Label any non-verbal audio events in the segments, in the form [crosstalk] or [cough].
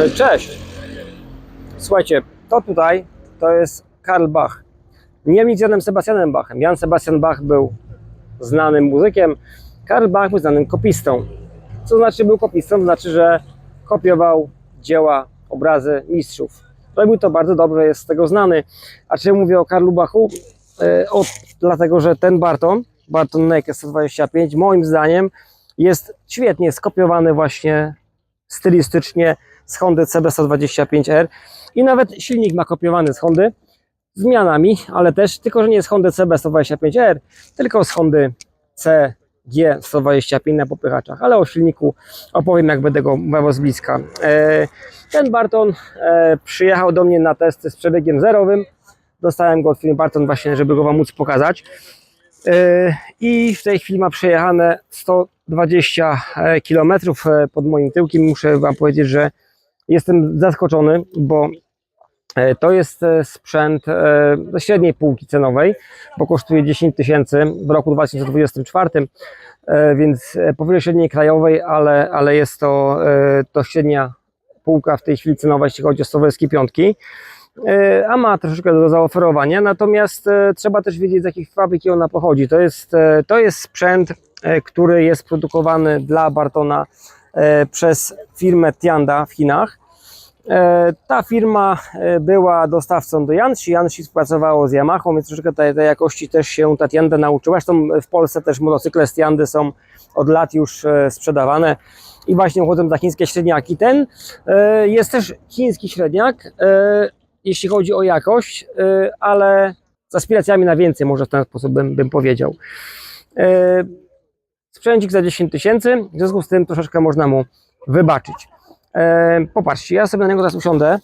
E, Cześć. Słuchajcie, to tutaj to jest Karl Bach. Nie nic z Janem Sebastianem Bachem. Jan Sebastian Bach był znanym muzykiem, Karl Bach był znanym kopistą. Co znaczy był kopistą? Znaczy, że kopiował dzieła, obrazy mistrzów. Robił to bardzo dobrze, jest z tego znany. A czemu mówię o Karlu Bachu? E, o, dlatego, że ten Barton, Barton Naked 125, moim zdaniem jest świetnie skopiowany właśnie stylistycznie z Hondy CB125R i nawet silnik ma kopiowany z Hondy zmianami, ale też tylko, że nie z Hondy CB125R, tylko z Hondy CG125 na popychaczach, ale o silniku opowiem jak będę go mówił z bliska. E, Ten Barton e, przyjechał do mnie na testy z przebiegiem zerowym, dostałem go od firmy Barton właśnie, żeby go Wam móc pokazać. E, I w tej chwili ma przejechane 120 km pod moim tyłkiem. Muszę Wam powiedzieć, że jestem zaskoczony, bo e, to jest e, sprzęt e, średniej półki cenowej, bo kosztuje 10 tysięcy w roku 2024, e, więc powyżej średniej krajowej, ale, ale jest to, to średnia półka w tej chwili cenowa, jeśli chodzi o Sowerskie piątki. A ma troszeczkę do zaoferowania, natomiast trzeba też wiedzieć z jakiej fabryki ona pochodzi. To jest, to jest sprzęt, który jest produkowany dla Bartona przez firmę Tianda w Chinach. E, Ta firma e, była dostawcą do Jansi, Jansi współpracowało z Yamahą, więc troszeczkę tej, tej jakości też się ta Tianda nauczyła. Zresztą w Polsce też motocykle z Tiandy są od lat już e, sprzedawane i właśnie uchodzą za chińskie średniaki. Ten e, jest też chiński średniak, e, jeśli chodzi o jakość, ale z aspiracjami na więcej, może w ten sposób bym, bym powiedział. Sprzęcik za 10 tysięcy, w związku z tym troszeczkę można mu wybaczyć. Y, Popatrzcie, ja sobie na niego zaraz usiądę.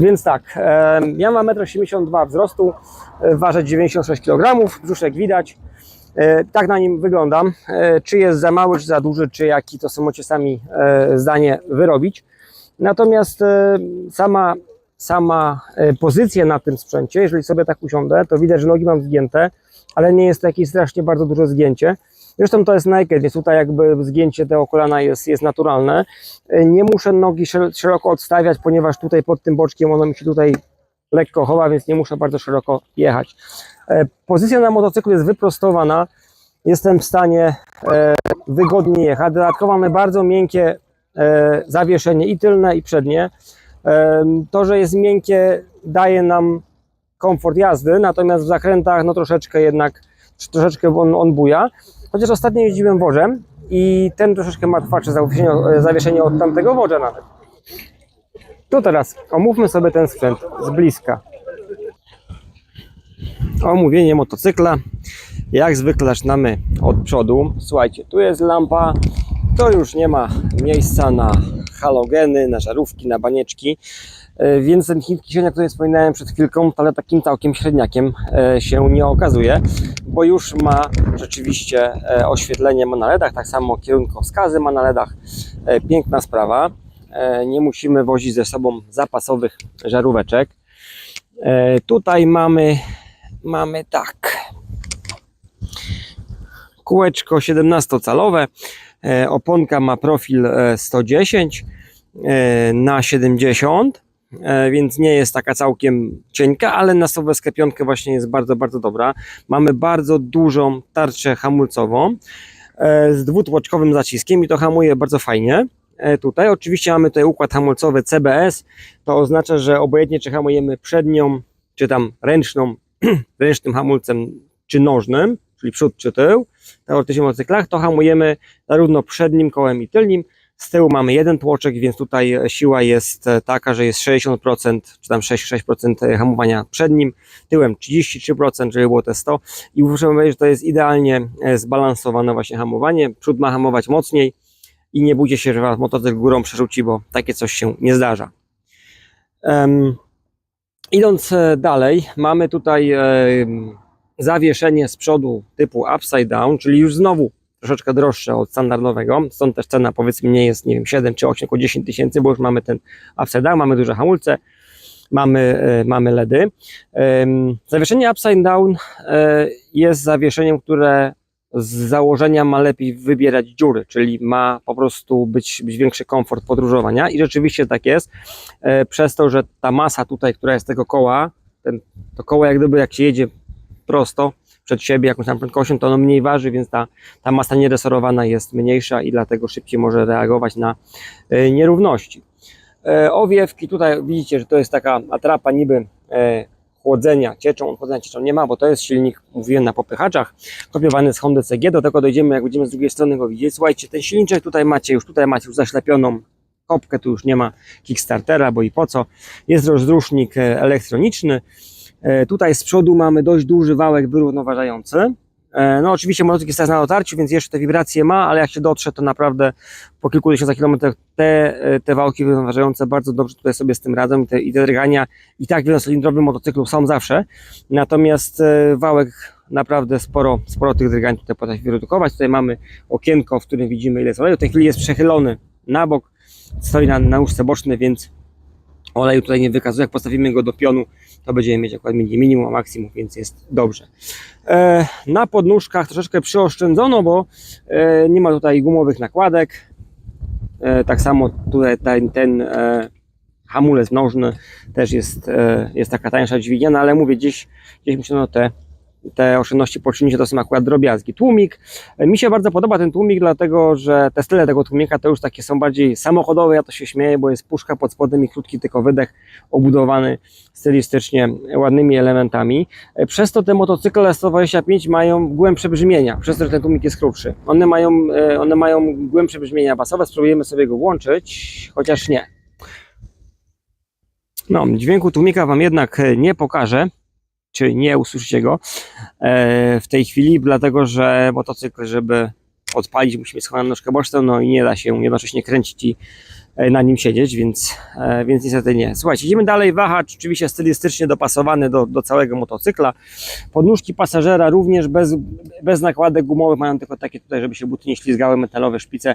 Więc tak, e, ja mam 1,82 m wzrostu, e, ważę 96 kg, brzuszek widać. E, Tak na nim wyglądam. E, Czy jest za mały, czy za duży, czy jaki, to możecie sami e, zdanie wyrobić. Natomiast e, sama, sama e, pozycja na tym sprzęcie, jeżeli sobie tak usiądę, to widać, że nogi mam zgięte, ale nie jest to jakieś strasznie bardzo duże zgięcie. Zresztą to jest naked, więc tutaj jakby zgięcie tego kolana jest, jest naturalne. E, Nie muszę nogi szer- szeroko odstawiać, ponieważ tutaj pod tym boczkiem ono mi się tutaj lekko chowa, więc nie muszę bardzo szeroko jechać. E, Pozycja na motocyklu jest wyprostowana. Jestem w stanie wygodnie jechać. Dodatkowo mamy bardzo miękkie zawieszenie i tylne, i przednie. E, To, że jest miękkie, daje nam komfort jazdy, natomiast w zakrętach no troszeczkę jednak, troszeczkę on, on buja. Chociaż ostatnio jeździłem wożem i ten troszeczkę ma twardsze zawieszenie, zawieszenie od tamtego wodza nawet. To teraz omówmy sobie ten sprzęt z bliska. Omówienie motocykla. Jak zwykle zaczynamy od przodu. Słuchajcie, tu jest lampa. To już nie ma miejsca na halogeny, na żarówki, na banieczki. E, Więc ten chiński średniak, który wspominałem przed chwilką, ale takim całkiem średniakiem e, się nie okazuje, bo już ma rzeczywiście e, oświetlenie ma na LEDach, tak samo kierunkowskazy ma na LEDach. Piękna sprawa. Nie musimy wozić ze sobą zapasowych żaróweczek. Tutaj mamy, mamy tak. Kółeczko 17-calowe. E, Oponka ma profil e, 110 e, na 70, e, więc nie jest taka całkiem cienka, ale na Soweskę piątkę właśnie jest bardzo, bardzo dobra. Mamy bardzo dużą tarczę hamulcową e, z dwutłoczkowym zaciskiem i to hamuje bardzo fajnie. E, Tutaj oczywiście mamy tutaj układ hamulcowy CBS, to oznacza, że obojętnie czy hamujemy przednią, czy tam ręczną, [clears throat] ręcznym hamulcem, czy nożnym, czyli przód czy tył, w motocyklach, to hamujemy zarówno przednim kołem i tylnim. Z tyłu mamy jeden tłoczek, więc tutaj siła jest taka, że jest 60% czy tam 6-6% hamowania przednim, tyłem 33%, żeby było te 100 i muszę powiedzieć, że to jest idealnie e, zbalansowane właśnie hamowanie. Przód ma hamować mocniej i nie bójcie się, że was motocykl górą przerzuci, bo takie coś się nie zdarza. Em, idąc e, dalej, mamy tutaj em, zawieszenie z przodu typu upside down, czyli już znowu troszeczkę droższe od standardowego, stąd też cena powiedzmy nie jest, nie wiem, 7 czy 8, tylko 10 tysięcy, bo już mamy ten upside down, mamy duże hamulce, mamy, e, mamy LEDy. Zawieszenie upside down e, jest zawieszeniem, które z założenia ma lepiej wybierać dziury, czyli ma po prostu być, być większy komfort podróżowania i rzeczywiście tak jest, e, przez to, że ta masa tutaj, która jest tego koła, ten, to koło jak gdyby jak się jedzie prosto przed siebie jakąś tam prędkością, to ono mniej waży, więc ta, ta masa nieresorowana jest mniejsza i dlatego szybciej może reagować na e, nierówności. E, Owiewki, tutaj widzicie, że to jest taka atrapa niby e, chłodzenia cieczą, chłodzenia cieczą nie ma, bo to jest silnik, mówiłem, na popychaczach, kopiowany z Honda CG, do tego dojdziemy, jak będziemy z drugiej strony go widzieć. Słuchajcie, ten silniczek tutaj macie już, tutaj macie już zaślepioną kopkę, tu już nie ma Kickstartera, bo i po co. Jest rozrusznik elektroniczny, Tutaj z przodu mamy dość duży wałek wyrównoważający. E, No oczywiście motocykl jest teraz na dotarciu, więc jeszcze te wibracje ma, ale jak się dotrze, to naprawdę po kilku tysiącach kilometrach te, e, te wałki wyrównoważające bardzo dobrze tutaj sobie z tym radzą i te, i te drgania i tak w wielocylindrowym motocyklu są zawsze. Natomiast e, wałek naprawdę sporo, sporo tych drgań tutaj potrafi wyredukować. Tutaj mamy okienko, w którym widzimy ile jest oleju. W tej chwili jest przechylony na bok, stoi na, na nóżce bocznej, więc oleju tutaj nie wykazuje. Jak postawimy go do pionu, to będziemy mieć akurat między minimum a maksimum, więc jest dobrze. E, na podnóżkach troszeczkę przyoszczędzono, bo e, nie ma tutaj gumowych nakładek. E, tak samo tutaj ten, ten hamulec mnożny też jest, jest taka tańsza dźwignia, ale mówię, gdzieś, gdzieś myślano te, te oszczędności poczynić, to są akurat drobiazgi. Tłumik, mi się bardzo podoba ten tłumik, dlatego że te style tego tłumika to już takie są bardziej samochodowe, ja to się śmieję, bo jest puszka pod spodem i krótki tylko wydech, obudowany stylistycznie ładnymi elementami. Przez to te motocykle 125 mają głębsze brzmienia, przez to, że ten tłumik jest krótszy. One mają, e, one mają głębsze brzmienia basowe, spróbujemy sobie go włączyć, chociaż nie. No, dźwięku tłumika Wam jednak e, nie pokażę, czy nie usłyszycie go e, w tej chwili, dlatego że motocykl, żeby odpalić, musi mieć schowaną nóżkę boczną, no i nie da się jednocześnie kręcić i e, na nim siedzieć, więc, e, więc niestety nie. Słuchajcie, idziemy dalej. Wahacz oczywiście stylistycznie dopasowany do, do całego motocykla. Podnóżki pasażera również bez, bez nakładek gumowych, mają tylko takie tutaj, żeby się buty nie ślizgały, metalowe szpice,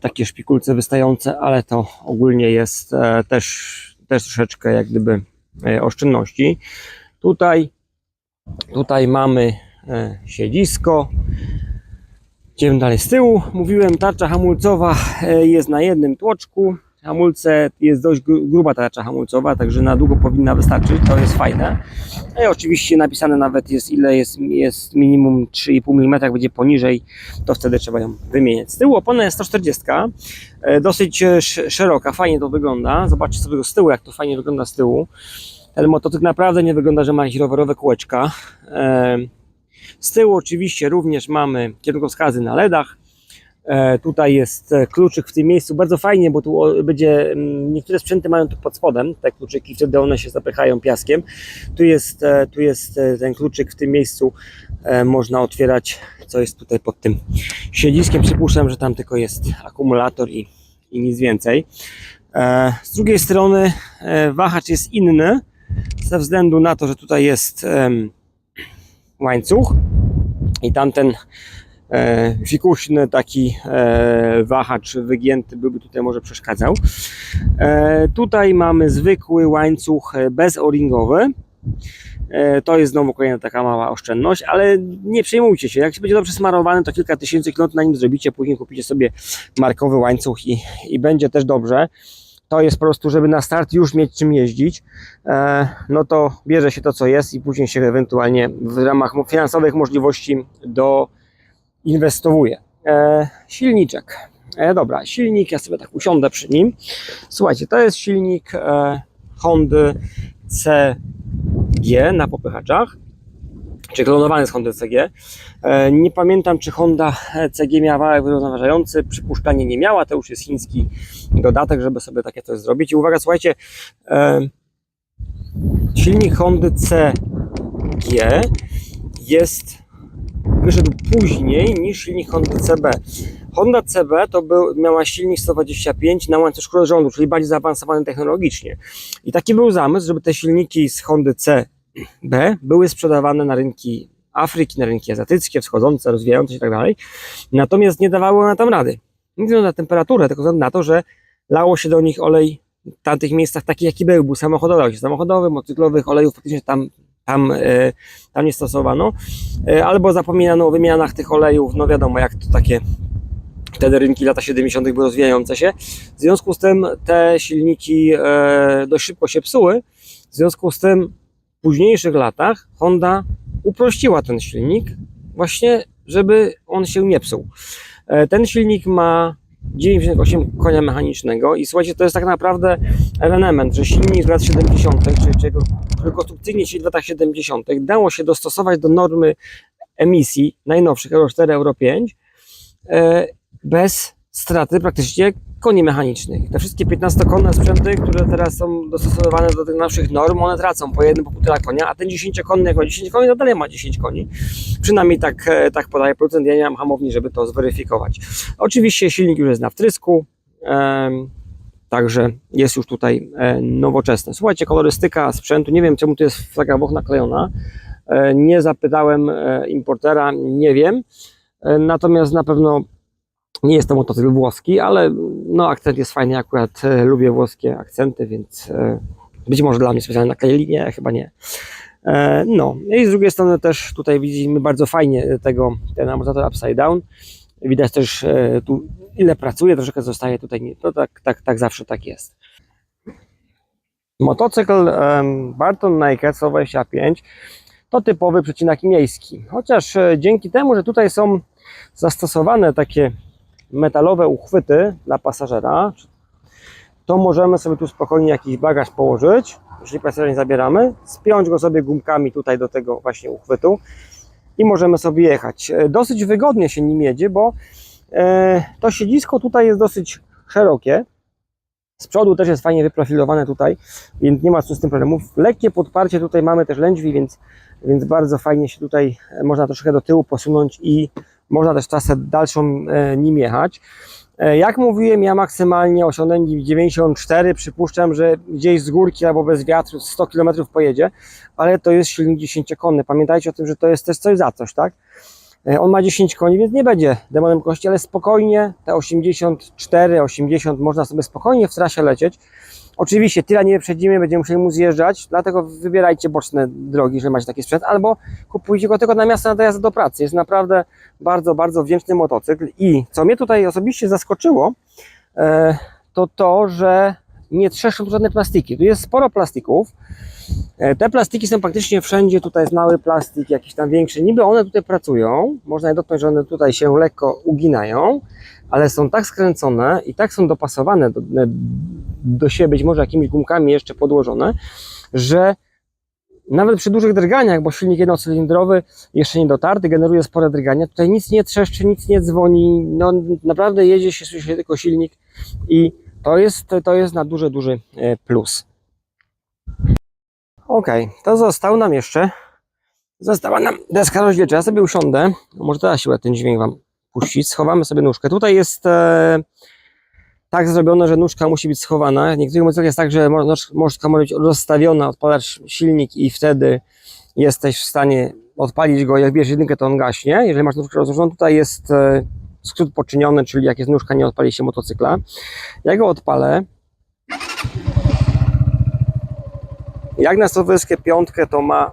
takie szpikulce wystające, ale to ogólnie jest też, też troszeczkę jak gdyby oszczędności. Tutaj, tutaj mamy e, siedzisko. Idziemy dalej z tyłu. Mówiłem, tarcza hamulcowa e, jest na jednym tłoczku. Hamulce jest dość gru- gruba tarcza hamulcowa, także na długo powinna wystarczyć. To jest fajne. No i oczywiście napisane nawet jest, ile jest, jest minimum 3,5 mm, jak będzie poniżej, to wtedy trzeba ją wymieniać. Z tyłu opona jest 140, e, dosyć e, sz- szeroka, fajnie to wygląda. Zobaczcie sobie z tyłu, jak to fajnie wygląda z tyłu. Ten motocykl naprawdę nie wygląda, że ma jakieś rowerowe kółeczka. Z tyłu oczywiście również mamy kierunkowskazy na LEDach. E, Tutaj jest kluczyk w tym miejscu, bardzo fajnie, bo tu będzie, mm, niektóre sprzęty mają tu pod spodem te kluczyki, wtedy one się zapychają piaskiem. Tu jest, e, tu jest e, ten kluczyk w tym miejscu, można otwierać, co jest tutaj pod tym siedziskiem. Przypuszczam, że tam tylko jest akumulator i, i nic więcej. Z drugiej strony wahacz jest inny, ze względu na to, że tutaj jest łańcuch i tamten e, fikuśny taki e, wahacz wygięty byłby tutaj może przeszkadzał. E, tutaj mamy zwykły łańcuch e, bezoringowy. E, To jest znowu kolejna taka mała oszczędność, ale nie przejmujcie się. Jak się będzie dobrze smarowany, to kilka tysięcy kilometrów na nim zrobicie, później kupicie sobie markowy łańcuch i, i będzie też dobrze. To jest po prostu, żeby na start już mieć czym jeździć, e, no to bierze się to, co jest i później się ewentualnie w ramach finansowych możliwości doinwestowuje. E, silniczek. E, dobra, silnik, ja sobie tak usiądę przy nim. Słuchajcie, to jest silnik Hondy CG na popychaczach, czy klonowany z Hondy CG. E, nie pamiętam, czy Honda CG miała wałek wyrównoważający, przypuszczalnie nie miała, to już jest chiński dodatek, żeby sobie takie coś zrobić. I uwaga, słuchajcie, e, silnik Hondy CG jest wyszedł później niż silnik Honda CB. Honda CB to był, miała silnik 125 na łańcuszku rządu, czyli bardziej zaawansowany technologicznie. I taki był zamysł, żeby te silniki z Hondy CB były sprzedawane na rynki Afryki, na rynki azjatyckie, wschodzące, rozwijające się i tak dalej. Natomiast nie dawało one tam rady. Nie względu na temperaturę, tylko na to, że lało się do nich olej w tamtych miejscach taki jaki był, był samochodowy, jak samochodowy, motocyklowych olejów faktycznie tam tam, e, tam nie stosowano, E, albo zapominano o wymianach tych olejów, no wiadomo jak to takie wtedy rynki lata 70. były rozwijające się. W związku z tym te silniki e, dość szybko się psuły. W związku z tym późniejszych latach Honda uprościła ten silnik, właśnie żeby on się nie psuł. E, ten silnik ma 9,8 konia mechanicznego i słuchajcie, to jest tak naprawdę ewenement, że silnik z lat 70., czyli który konstrukcyjnie siedzi w latach 70., dało się dostosować do normy emisji najnowszych Euro 4, Euro 5 e, bez straty praktycznie koni mechanicznych. Te wszystkie 15-konne sprzęty, które teraz są dostosowane do tych naszych norm, one tracą po jednym, po półtora konia, a ten 10-konny, jak ma 10 koni, to dalej ma 10 koni. Przynajmniej tak, e, tak podaje producent. Ja nie mam hamowni, żeby to zweryfikować. Oczywiście silnik już jest na wtrysku, także jest już tutaj e, nowoczesny. Słuchajcie, kolorystyka sprzętu, nie wiem czemu tu jest flaga Włoch naklejona. E, Nie zapytałem importera, nie wiem. Natomiast na pewno nie jest to motocykl włoski, ale no akcent jest fajny, akurat e, lubię włoskie akcenty, więc e, być może dla mnie specjalnie nakleili, nie, chyba nie. E, no i z drugiej strony też tutaj widzimy bardzo fajnie tego, ten amortyzator upside down. Widać też tu ile pracuje, troszeczkę zostaje tutaj, to tak, tak, tak zawsze tak jest. Motocykl Barton Naked 125 to typowy przecinak miejski, chociaż dzięki temu, że tutaj są zastosowane takie metalowe uchwyty dla pasażera, to możemy sobie tu spokojnie jakiś bagaż położyć, jeżeli pasażera nie zabieramy, spiąć go sobie gumkami tutaj do tego właśnie uchwytu i możemy sobie jechać. E, Dosyć wygodnie się nim jedzie, bo e, to siedzisko tutaj jest dosyć szerokie. Z przodu też jest fajnie wyprofilowane tutaj, więc nie ma z tym problemów. Lekkie podparcie tutaj mamy też lędźwi, więc, więc bardzo fajnie się tutaj e, można troszkę do tyłu posunąć i można też czasem dalszą e, nim jechać. E, Jak mówiłem, ja maksymalnie osiągnąłem 94, przypuszczam, że gdzieś z górki albo bez wiatru 100 km pojedzie, ale to jest silnik 10-konny. Pamiętajcie o tym, że to jest też coś za coś, tak? E, On ma 10 koni, więc nie będzie demonem kości, ale spokojnie te 84, 80 można sobie spokojnie w trasie lecieć. Oczywiście tyle nie wyprzedzimy, będziemy musieli mu zjeżdżać, dlatego wybierajcie boczne drogi, że macie taki sprzęt, albo kupujcie go tylko na miasto na dojazd do pracy. Jest naprawdę bardzo, bardzo wdzięczny motocykl i co mnie tutaj osobiście zaskoczyło, e, to to, że nie trzeszczą tu żadne plastiki. Tu jest sporo plastików. E, Te plastiki są praktycznie wszędzie, tutaj jest mały plastik, jakiś tam większy. Niby one tutaj pracują, można je dotknąć, że one tutaj się lekko uginają, ale są tak skręcone i tak są dopasowane do, do siebie, być może jakimiś gumkami jeszcze podłożone, że nawet przy dużych drganiach, bo silnik jednocylindrowy jeszcze nie dotarty, generuje spore drgania, tutaj nic nie trzeszczy, nic nie dzwoni, no naprawdę jedzie się, słyszy tylko silnik i to jest, to jest na duży, duży e, plus. Ok, to został nam jeszcze, została nam deska rozdzielcza, ja sobie usiądę, może teraz siłę ten dźwięk Wam puścić, schowamy sobie nóżkę, tutaj jest e, tak zrobione, że nóżka musi być schowana. W niektórych modelach jest tak, że nóżka może być rozstawiona, odpalasz silnik i wtedy jesteś w stanie odpalić go. Jak bierzesz jedynkę, to on gaśnie. Jeżeli masz nóżkę rozłożoną, tutaj jest e, skrót poczyniony, czyli jak jest nóżka, nie odpali się motocykla. Ja go odpalę. Jak na Sylweskę piątkę, to ma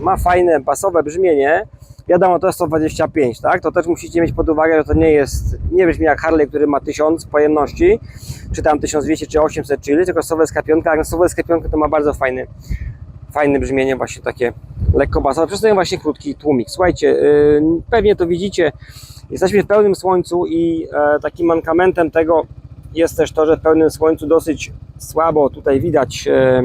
ma fajne basowe brzmienie. Wiadomo, to jest 125, tak? To też musicie mieć pod uwagę, że to nie jest, nie brzmi jak Harley, który ma 1000 pojemności, czy tam 1200, czy 800, czy ile, tylko Sowelska piątka, a na piątkę to ma bardzo fajny, fajne brzmienie, właśnie takie lekko basowe. Przez jest właśnie krótki tłumik. Słuchajcie, yy, pewnie to widzicie, jesteśmy w pełnym słońcu i e, takim mankamentem tego jest też to, że w pełnym słońcu dosyć słabo tutaj widać e,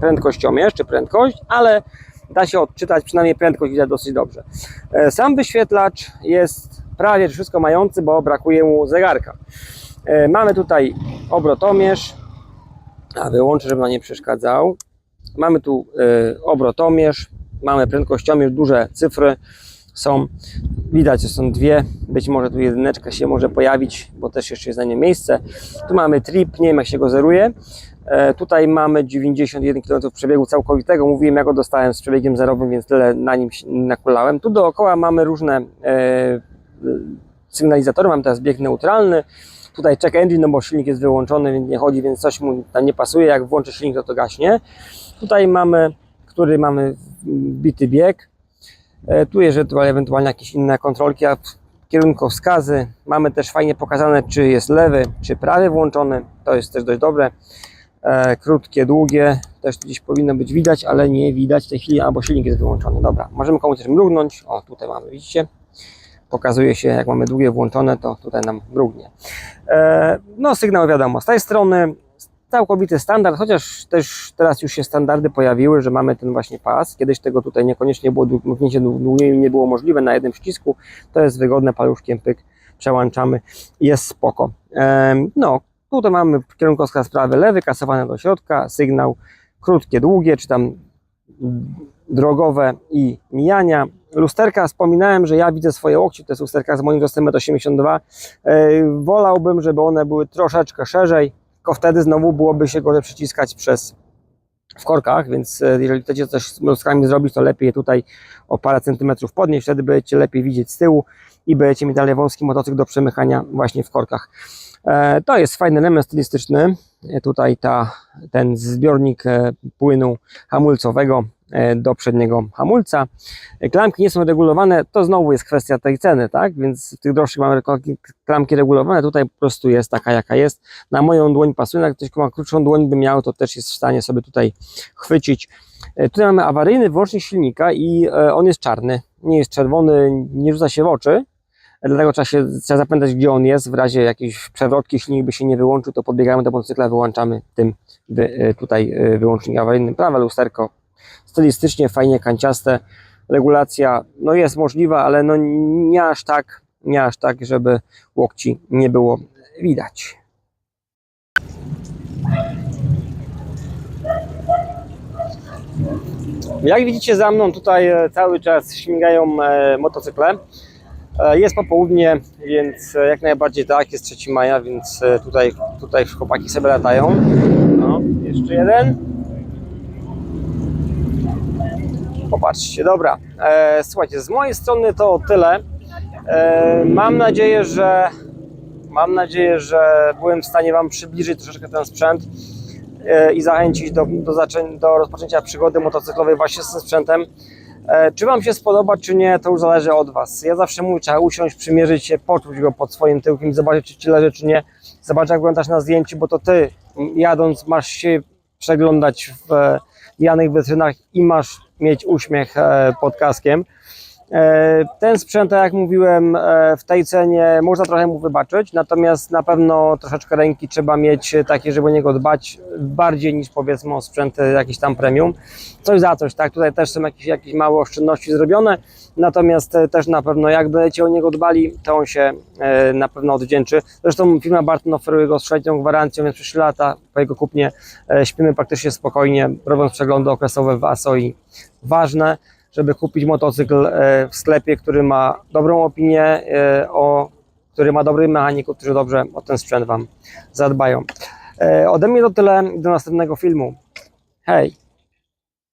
prędkościomierz, czy prędkość, ale da się odczytać, przynajmniej prędkość widać dosyć dobrze. E, Sam wyświetlacz jest prawie wszystko mający, bo brakuje mu zegarka. E, Mamy tutaj obrotomierz, a wyłączę, żeby nam nie przeszkadzał. Mamy tu e, obrotomierz, mamy prędkościomierz, duże cyfry są. Widać, że są dwie, być może tu jedyneczka się może pojawić, bo też jeszcze jest na nie miejsce. Tu mamy trip, nie wiem jak się go zeruje. E, Tutaj mamy 91 km przebiegu całkowitego. Mówiłem, ja go dostałem z przebiegiem zerowym, więc tyle na nim nakulałem. Tu dookoła mamy różne e, sygnalizatorem, mam teraz bieg neutralny. Tutaj check engine, no bo silnik jest wyłączony, więc nie chodzi, więc coś mu tam nie pasuje. Jak włączę silnik, to to gaśnie. Tutaj mamy, który mamy bity bieg. E, Tu jest ewentualnie jakieś inne kontrolki, a kierunkowskazy. Mamy też fajnie pokazane, czy jest lewy, czy prawy włączony. To jest też dość dobre. E, krótkie, długie, też gdzieś powinno być widać, ale nie widać w tej chwili, albo silnik jest wyłączony. Dobra, możemy komuś też mrugnąć. O, tutaj mamy, widzicie? Pokazuje się, jak mamy długie włączone, to tutaj nam mrugnie. E, no, sygnał wiadomo, z tej strony całkowity standard, chociaż też teraz już się standardy pojawiły, że mamy ten właśnie pas. Kiedyś tego tutaj niekoniecznie było, mknięcie długiej nie było możliwe na jednym przycisku. To jest wygodne, paluszkiem pyk, przełączamy jest spoko. Em, No, tutaj mamy kierunkowskaz prawy, lewy, kasowane do środka, sygnał krótkie, długie, czy tam drogowe i mijania. Lusterka, wspominałem, że ja widzę swoje łokcie, to jest lusterka z moim wzrostem 1,82 m. Wolałbym, żeby one były troszeczkę szerzej, tylko wtedy znowu byłoby się go przyciskać przez w korkach, więc e, jeżeli chcecie coś z lustkami zrobić, to lepiej je tutaj o parę centymetrów podnieść, wtedy będziecie lepiej widzieć z tyłu i będziecie mieć dalej wąski motocykl do przemychania właśnie w korkach. E, To jest fajny element stylistyczny. E, Tutaj ta, ten zbiornik płynu hamulcowego do przedniego hamulca. E, Klamki nie są regulowane, to znowu jest kwestia tej ceny, tak? Więc w tych droższych mamy klamki- regulowane, tutaj po prostu jest taka jaka jest. Na moją dłoń pasuje, jak ktoś ma krótszą dłoń by miał, to też jest w stanie sobie tutaj chwycić. E, Tutaj mamy awaryjny wyłącznik silnika i e, on jest czarny, nie jest czerwony, nie rzuca się w oczy. Dlatego trzeba się trzeba gdzie on jest. W razie jakiejś przewrotki silnik by się nie wyłączył, to podbiegamy do motocykla, wyłączamy tym e, tutaj e, wyłącznik awaryjny. Prawe lusterko, stylistycznie fajnie kanciaste. Regulacja no jest możliwa, ale no nie aż tak, nie aż tak, żeby łokci nie było widać. Jak widzicie za mną tutaj e, cały czas śmigają e, motocykle. E, Jest popołudnie, więc jak najbardziej tak, jest 3 maja, więc tutaj, tutaj chłopaki sobie latają. No, jeszcze jeden. Popatrzcie, dobra. E, słuchajcie, z mojej strony to tyle. E, mam nadzieję, że mam nadzieję, że byłem w stanie Wam przybliżyć troszeczkę ten sprzęt e, i zachęcić do, do, zaczę- do rozpoczęcia przygody motocyklowej właśnie z tym sprzętem. E, Czy Wam się spodoba, czy nie, to już zależy od Was. Ja zawsze mówię, trzeba usiąść, przymierzyć się, poczuć go pod swoim tyłkiem, zobaczyć, czy Ci leży, czy nie. Zobaczyć, jak wyglądasz na zdjęciu, bo to Ty jadąc masz się przeglądać w e, janych witrynach i masz mieć uśmiech e, pod kaskiem. E, Ten sprzęt, tak jak mówiłem, e, w tej cenie można trochę mu wybaczyć, natomiast na pewno troszeczkę ręki trzeba mieć takie, żeby o niego dbać bardziej niż powiedzmy o sprzęty jakieś tam premium. Coś za coś, tak? Tutaj też są jakieś, jakieś małe oszczędności zrobione, natomiast e, też na pewno jak będziecie o niego dbali, to on się na pewno odwdzięczy. Zresztą firma Barton oferuje go z trzecią gwarancją, więc przez 3 lata po jego kupnie śpimy praktycznie spokojnie, robiąc przeglądy okresowe w ASO i ważne, żeby kupić motocykl e, w sklepie, który ma dobrą opinię, e, o, który ma dobrych mechaników, którzy dobrze o ten sprzęt Wam zadbają. E, Ode mnie to tyle, do następnego filmu. Hej!